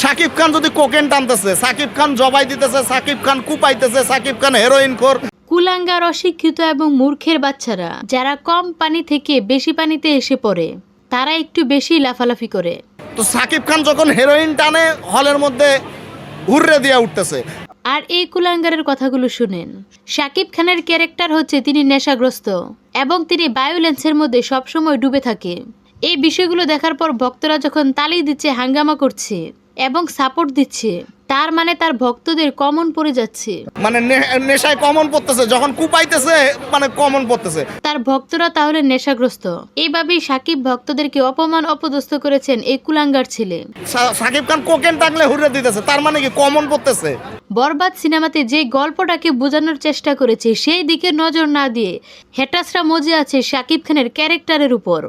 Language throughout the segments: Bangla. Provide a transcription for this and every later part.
সাকিব খান যদি কোকেন টানতেছে সাকিব খান জবাই দিতেছে সাকিব খান কুপাইতেছে সাকিব খান হেরোইন খোর। কুলাঙ্গার অশিক্ষিত এবং মূর্খের বাচ্চারা যারা কম পানি থেকে বেশি পানিতে এসে পড়ে তারা একটু বেশি লাফালাফি করে। তো সাকিব খান যখন হেরোইন টানে হলের মধ্যে হুররে দিয়া উঠতেছে। আর এই কুলাঙ্গারের কথাগুলো শুনেন। শাকিব খানের ক্যারেক্টার হচ্ছে তিনি নেশাগ্রস্ত এবং তিনি বায়োলেন্সের মধ্যে সবসময় ডুবে থাকে। এই বিষয়গুলো দেখার পর ভক্তরা যখন তালি দিচ্ছে হাঙ্গামা করছে এবং সাপোর্ট দিচ্ছে। তার মানে তার ভক্তদের কমন পড়ে যাচ্ছে। মানে নেশায় কমন পড়তেছে যখন কুপাইতেছে মানে কমন পড়তেছে। তার ভক্তরা তাহলে নেশাগ্রস্ত। এইভাবেই সাকিব ভক্তদেরকে অপমান অপদস্থ করেছেন এই কুলাঙ্গার ছেলে। সাকিব খান কোকেন টাকলে হুররে দিতেছে তার মানে কি কমন পড়তেছে? বরবাদ সিনেমাতে যে গল্পটাকে বোঝানোর চেষ্টা করেছে সেই দিকে নজর না দিয়ে হেটাসরা মজে আছে সাকিব খানের ক্যারেক্টারের উপর।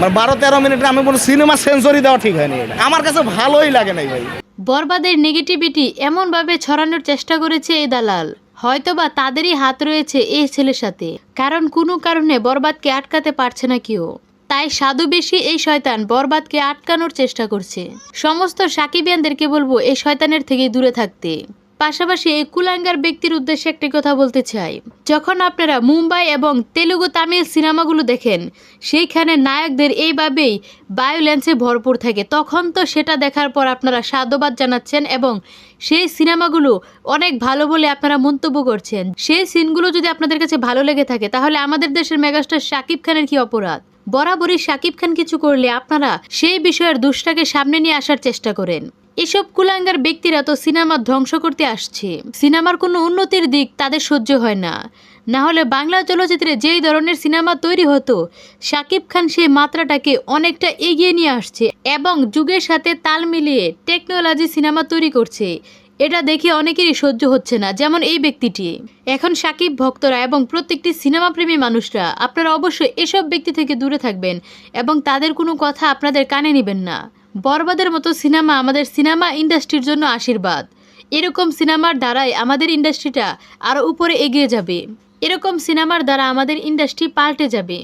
মানে বারো তেরো মিনিটে আমি কোনো সিনেমা সেঞ্চুরি দেওয়া ঠিক হয়নি। আমার কাছে ভালোই লাগে নাই ভাই। বরবাদের নেগেটিভিটি এমনভাবে ছড়ানোর চেষ্টা করেছে এই দালাল। হয়তোবা তাদেরই হাত রয়েছে এই ছেলের সাথে। কারণ কোনো কারণে বরবাদকে আটকাতে পারছে না কেউ। তাই সাধু বেশি এই শয়তান বরবাদকে আটকানোর চেষ্টা করছে। সমস্ত সাকিবিয়ানদেরকে বলব এই শয়তানের থেকে দূরে থাকতে। পাশাপাশি এই কুলাঙ্গার ব্যক্তির উদ্দেশ্যে একটি কথা বলতে চাই। যখন আপনারা মুম্বাই এবং তেলুগু তামিল সিনেমাগুলো দেখেন, সেইখানে নায়কদের এইভাবেই বায়োলেন্সে ভরপুর থাকে। তখন তো সেটা দেখার পর আপনারা সাধুবাদ জানাচ্ছেন এবং সেই সিনেমাগুলো অনেক ভালো বলে আপনারা মন্তব্য করছেন। সেই সিনগুলো যদি আপনাদের কাছে ভালো লেগে থাকে, তাহলে আমাদের দেশের মেগাস্টার শাকিব খানের কি অপরাধ? বরাবরই শাকিব খান কিছু করলে আপনারা সেই বিষয়ের দুষ্টাকে সামনে নিয়ে আসার চেষ্টা করেন। এসব কুলাঙ্গার ব্যক্তিরা তো সিনেমা ধ্বংস করতে আসছে। সিনেমার কোনো উন্নতির দিক তাদের সহ্য হয় না। না হলে বাংলা চলচ্চিত্রে যেই ধরনের সিনেমা তৈরি হতো শাকিব খান সেই মাত্রাটাকে অনেকটা এগিয়ে নিয়ে আসছে এবং যুগের সাথে তাল মিলিয়ে টেকনোলজি সিনেমা তৈরি করছে। এটা দেখে অনেকেরই সহ্য হচ্ছে না, যেমন এই ব্যক্তিটি। এখন সাকিব ভক্তরা এবং প্রত্যেকটি সিনেমা প্রেমী মানুষরা, আপনারা অবশ্যই এসব ব্যক্তি থেকে দূরে থাকবেন এবং তাদের কোনো কথা আপনাদের কানে নেবেন না। বরবাদের মতো সিনেমা আমাদের সিনেমা ইন্ডাস্ট্রির জন্য আশীর্বাদ। এরকম সিনেমার দ্বারাই আমাদের ইন্ডাস্ট্রিটা আরও উপরে এগিয়ে যাবে। এরকম সিনেমার দ্বারা আমাদের ইন্ডাস্ট্রি পাল্টে যাবে।